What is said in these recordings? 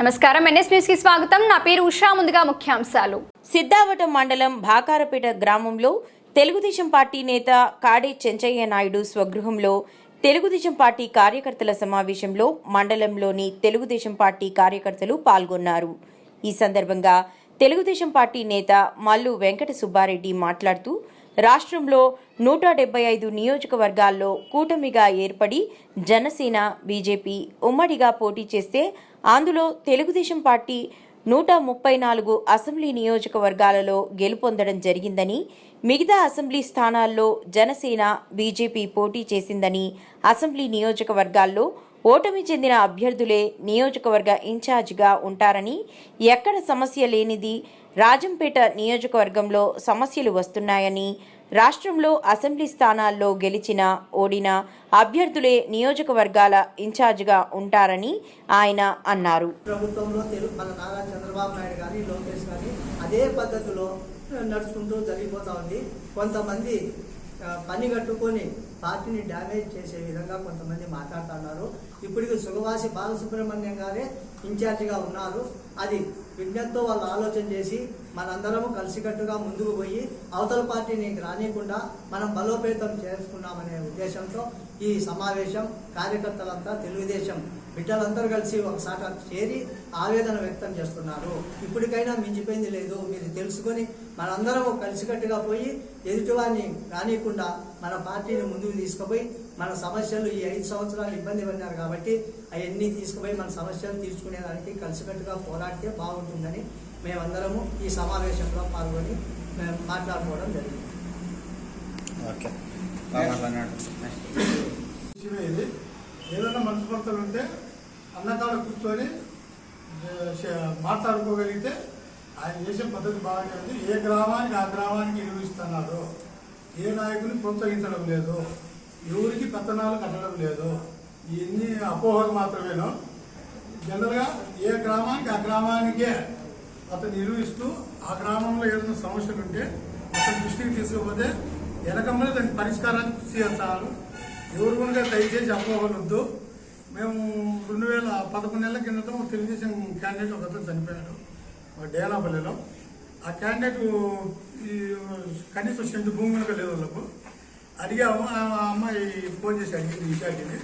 నమస్కారం. ఎన్ఎస్ న్యూస్కి స్వాగతం. నా పేరు ఉషా. ముందుగా ముఖ్యాంశాలు. సిద్ధావటం మండలం భాకారపేట గ్రామంలో తెలుగుదేశం పార్టీ నేత కాడే చెంచయ్య నాయుడు స్వగృహంలో తెలుగుదేశం పార్టీ కార్యకర్తల సమావేశంలో మండలంలోని తెలుగుదేశం పార్టీ కార్యకర్తలు పాల్గొన్నారు. ఈ సందర్భంగా తెలుగుదేశం పార్టీ నేత మల్లు వెంకట సుబ్బారెడ్డి మాట్లాడుతూ రాష్ట్రంలో నూట డెబ్బై ఐదు నియోజకవర్గాల్లో కూటమిగా ఏర్పడి జనసేన బీజేపీ ఉమ్మడిగా పోటీ చేస్తే అందులో తెలుగుదేశం పార్టీ నూట ముప్పై నాలుగు అసెంబ్లీ నియోజకవర్గాలలో గెలుపొందడం జరిగిందని మిగతా అసెంబ్లీ స్థానాల్లో జనసేన బీజేపీ పోటీ చేసిందని అసెంబ్లీ నియోజకవర్గాల్లో ఓటమి చెందిన అభ్యర్థులే నియోజకవర్గ ఇన్ఛార్జిగా ఉంటారని ఎక్కడ సమస్య లేనిది రాజంపేట నియోజకవర్గంలో సమస్యలు వస్తున్నాయని రాష్ట్రంలో అసెంబ్లీ స్థానాల్లో గెలిచిన ఓడిన అభ్యర్థులే నియోజకవర్గాల ఇన్ఛార్జిగా ఉంటారని ఆయన అన్నారు. ప్రభుత్వంలో తెలుగు మన నారా చంద్రబాబు నాయుడు లోకేష్ అదే పద్ధతిలో నడుచుకుంటూ జరిగిపోతా ఉంది. కొంతమంది పని కట్టుకొని పార్టీని డ్యామేజ్ చేసే విధంగా కొంతమంది మాట్లాడుతున్నారు ఇప్పటికి సుగవాసి బాలసుబ్రహ్మణ్యం గారే ఇన్ఛార్జిగా ఉన్నారు. అది విజ్ఞతతో వాళ్ళు ఆలోచన చేసి మనందరము కలిసికట్టుగా ముందుకు పోయి అవతల పార్టీని రానియకుండా మనం బలోపేతం చేసుకున్నామనే ఉద్దేశంతో ఈ సమావేశం కార్యకర్తలంతా తెలుగుదేశం బిడ్డలందరూ కలిసి ఒకసాట చేరి ఆవేదన వ్యక్తం చేస్తున్నారు. ఇప్పటికైనా మించిపోయింది లేదు. మీరు తెలుసుకొని మనందరం కలిసికట్టుగా పోయి ఎదుటివారిని కానియకుండా మన పార్టీని ముందుకు తీసుకుపోయి మన సమస్యలు ఈ ఐదు సంవత్సరాలు ఇబ్బంది పడినారు కాబట్టి అవన్నీ తీసుకుపోయి మన సమస్యలు తీర్చుకునేదానికి కలిసికట్టుగా పోరాడితే బాగుంటుందని మేమందరము ఈ సమావేశంలో పాల్గొని మేము మాట్లాడుకోవడం జరిగింది. ఓకే. ఇది. ఏదైనా మనస్పర్ధలు ఉంటే అన్నకాడ కూర్చొని మాట్లాడుకోగలిగితే ఆయన చేసే పద్ధతి బాగానే ఉంది. ఏ గ్రామానికి ఆ గ్రామానికి నిర్వహిస్తున్నారు ఏ నాయకుని ప్రోత్సహించడం లేదు ఎవరికి పెత్తనాలు కట్టడం లేదు ఇవన్నీ అపోహలు మాత్రమేను జనరల్గా ఏ గ్రామానికి ఆ గ్రామానికే అతను నిర్వహిస్తూ ఆ గ్రామంలో ఏదైనా సమస్యలు ఉంటే అతని దృష్టికి తీసుకుపోతే వెనకమ్మనే దానికి పరిష్కారాన్ని కృషి చేస్తారు. ఎవరు కనుక దయచేసి అపోహలు వద్దు మేము రెండు వేల పదకొండు నెలల కిందట తెలుగుదేశం క్యాండిడేట్ ఒక అతను చనిపోయాడు. డేలాపల్లిలో ఆ క్యాండిడేట్ ఈ కనీసం సెంటు భూమి కనుక లేదు వాళ్ళకు. అడిగాము. ఆ అమ్మాయి ఫోన్ చేసి అడిగింది విశాఖని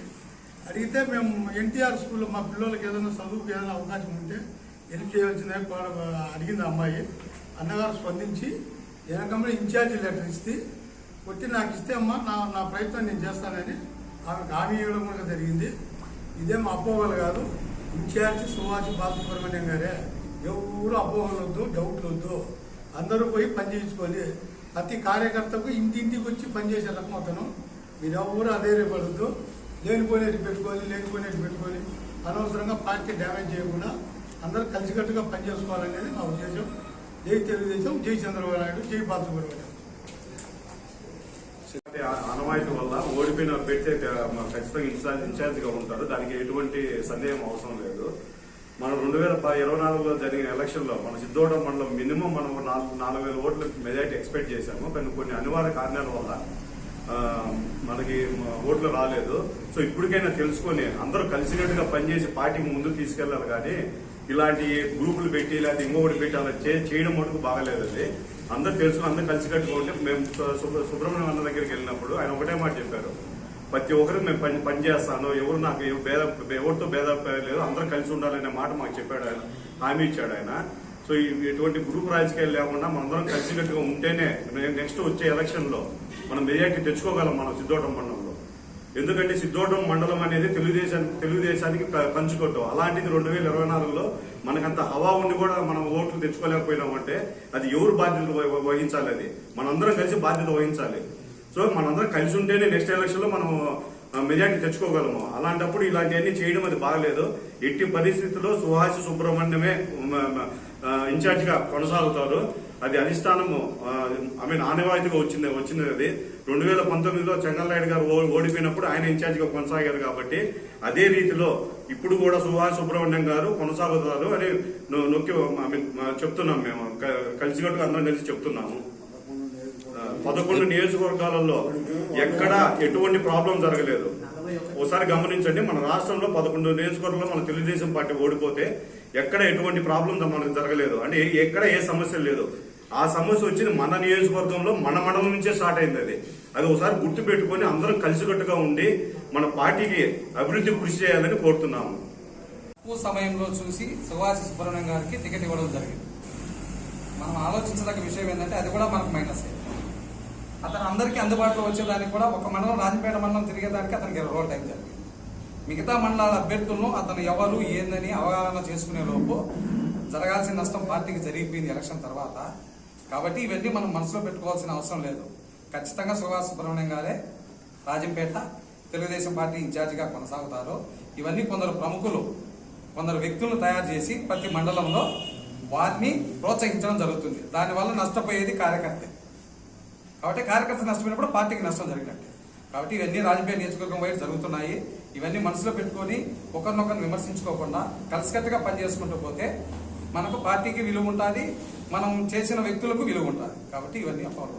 అడిగితే మేము ఎన్టీఆర్ స్కూల్లో మా పిల్లలకి ఏదైనా చదువుకు ఏదైనా అవకాశం ఉంటే హెల్ప్ చేయవలసిందే కూడా అడిగింది అమ్మాయి. అన్నగారు స్పందించి వెనకమ్మలో ఇన్ఛార్జి లెటర్ ఇస్తే కొట్టి నాకు ఇస్తే అమ్మా నా నా ప్రయత్నం నేను చేస్తానని ఆమెకు హామీ ఇవ్వడం కూడా జరిగింది. ఇదేం అపోహలు కాదు. ఇన్ఛార్జ్ సుభాష్ బాలసుబ్రహ్మణ్యం గారే ఎవరు అపోహలు వద్దు డౌట్లు వద్దు. అందరూ పోయి పనిచేయించుకోవాలి ప్రతి కార్యకర్తకు ఇంటింటికి వచ్చి పనిచేసే రకం అతను. మీరు ఎవరు అదే పడద్దు లేనిపోయినట్టు పెట్టుకోవాలి లేనిపోయినట్టు పెట్టుకోవాలి. అనవసరంగా పార్టీ డ్యామేజ్ చేయకుండా అందరూ కలిసికట్టుగా పనిచేసుకోవాలనేది నా ఉద్దేశం. జై తెలుగుదేశం జై చంద్రబాబు నాయుడు జై బాలసుబ్రహ్మణ్యం. అంటే ఆనవాయితీ వల్ల ఓడిపోయిన పెడితే మ- ఖచ్చితంగా ఇన్ఛార్జ్ ఉంటారు. దానికి ఎటువంటి సందేహం అవసరం లేదు. మనం రెండు వేల ఇరవై నాలుగులో జరిగిన ఎలక్షన్లో మన సిద్ధోడ మండలం మినిమం మనం నాలుగు నాలుగు వేల ఓట్లు మెజార్టీ ఎక్స్పెక్ట్ చేశాము. కానీ కొన్ని అనివార్య కారణాల వల్ల మనకి ఓట్లు రాలేదు. సో ఇప్పటికైనా తెలుసుకొని అందరూ కలిసినట్టుగా పనిచేసి పార్టీకి ముందు తీసుకెళ్ళాలి. కానీ ఇలాంటి గ్రూపులు పెట్టి ఇలాంటి ఇంకొకటి పెట్టి అలా చేయడం మటుకు బాగలేదండి. అందరు తెలుసుకుని అందరు కలిసి కట్టుకుంటే మేము సుబ్రహ్మణ్యం అన్న దగ్గరికి వెళ్ళినప్పుడు ఆయన ఒకటే మాట చెప్పారు. ప్రతి ఒక్కరు మేము పని పని చేస్తాను ఎవరు నాకు భేద ఎవరితో భేద లేదు అందరూ కలిసి ఉండాలనే మాట మాకు చెప్పాడు ఆయన హామీ ఇచ్చాడు ఆయన. సో ఇటువంటి ఎటువంటి గ్రూప్ రాజకీయాలు లేకుండా మనందరం కలిసికట్టుగా ఉంటేనే నెక్స్ట్ వచ్చే ఎలక్షన్లో మనం మెజార్టీ తెచ్చుకోగలం మనం సిద్ధోటం మండలంలో ఎందుకంటే సిద్ధోటం మండలం అనేది తెలుగుదేశం తెలుగుదేశానికి ప- పంచుకోవటం. అలాంటిది రెండు వేల ఇరవై నాలుగులో మనకంత హవా ఉండి కూడా మనం ఓట్లు తెచ్చుకోలేకపోయినామంటే అది ఎవరు బాధ్యత వహించాలి అది? మనందరం కలిసి బాధ్యత వహించాలి. సో మనందరం కలిసి ఉంటేనే నెక్స్ట్ ఎలక్షన్లో మనం మెజార్టీ తెచ్చుకోగలము. అలాంటప్పుడు ఇలాంటివన్నీ చేయడం అది బాగలేదు. ఎట్టి పరిస్థితుల్లో సుహాసి సుబ్రహ్మణ్యమే మ- కొనసాగుతారు. అది అధిష్టానము ఐ మీన్ ఆనవాయితీగా వచ్చింది వచ్చింది అది. రెండు వేల పంతొమ్మిదిలో చెంగల్నాయుడు గారు ఓ- ఓడిపోయినప్పుడు ఆయన ఇన్ఛార్జిగా కొనసాగారు కాబట్టి అదే రీతిలో ఇప్పుడు కూడా సుభాష్ సుబ్రహ్మణ్యం గారు కొనసాగుతారు అని నొ- నొక్కి ఐ మీన్ చెప్తున్నాం మేము. కలిసికట్టుగా అందరం కలిసి చెప్తున్నాము. పదకొండు నియోజకవర్గాలలో ఎక్కడ ఎటువంటి ప్రాబ్లం జరగలేదు. ఒకసారి గమనించండి మన రాష్ట్రంలో పదకొండు నియోజకవర్గంలో మన తెలుగుదేశం పార్టీ ఓడిపోతే ఎక్కడ ఎటువంటి ప్రాబ్లం మనకు జరగలేదు. అంటే ఎక్కడ ఏ సమస్య లేదు. ఆ సమస్య వచ్చింది మన నియోజకవర్గంలో మన మండలం నుంచే స్టార్ట్ అయింది అది. అది ఒకసారి గుర్తు పెట్టుకొని అందరం కలిసికట్టుగా ఉండి మన పార్టీకి అభివృద్ధి కృషి చేయాలని కోరుతున్నాము. తక్కువ సమయంలో చూసి సుభాష్ సుబ్రహ్మణ్యం గారికి టికెట్ ఇవ్వడం జరిగింది. మనం ఆలోచించదగ్గ విషయం ఏంటంటే అది కూడా మనకు మైనస్ అతను అందరికీ అందుబాటులో వచ్చేదానికి కూడా ఒక మండలం రాజపేట మండలం తిరిగేదానికి అతనికి ఇరవై రోజులు టైం జరిగింది. మిగతా మండలాల అభ్యర్థులను అతను ఎవరు ఏందని అవగాహన చేసుకునే లోపు జరగాల్సిన నష్టం పార్టీకి జరిగిపోయింది ఎలక్షన్ తర్వాత. కాబట్టి ఇవన్నీ మనం మనసులో పెట్టుకోవాల్సిన అవసరం లేదు. ఖచ్చితంగా సుభాష్ సుబ్రహ్మణ్యం గారే రాజంపేట తెలుగుదేశం పార్టీ ఇన్ఛార్జిగా కొనసాగుతారు. ఇవన్నీ కొందరు ప్రముఖులు కొందరు వ్యక్తులను తయారు చేసి ప్రతి మండలంలో వారిని ప్రోత్సహించడం జరుగుతుంది. దానివల్ల నష్టపోయేది కార్యకర్తే. కాబట్టి కార్యకర్త నష్టపోయినప్పుడు పార్టీకి నష్టం జరిగినట్టే. కాబట్టి ఇవన్నీ రాజకీయ నియోజకవర్గం వైపు జరుగుతున్నాయి. ఇవన్నీ మనసులో పెట్టుకొని ఒకరినొకరిని విమర్శించుకోకుండా కలిసికట్టుగా పనిచేసుకుంటూ పోతే మనకు పార్టీకి విలువ ఉంటుంది మనం చేసిన వ్యక్తులకు విలువ ఉంటుంది. కాబట్టి ఇవన్నీ ఫాలో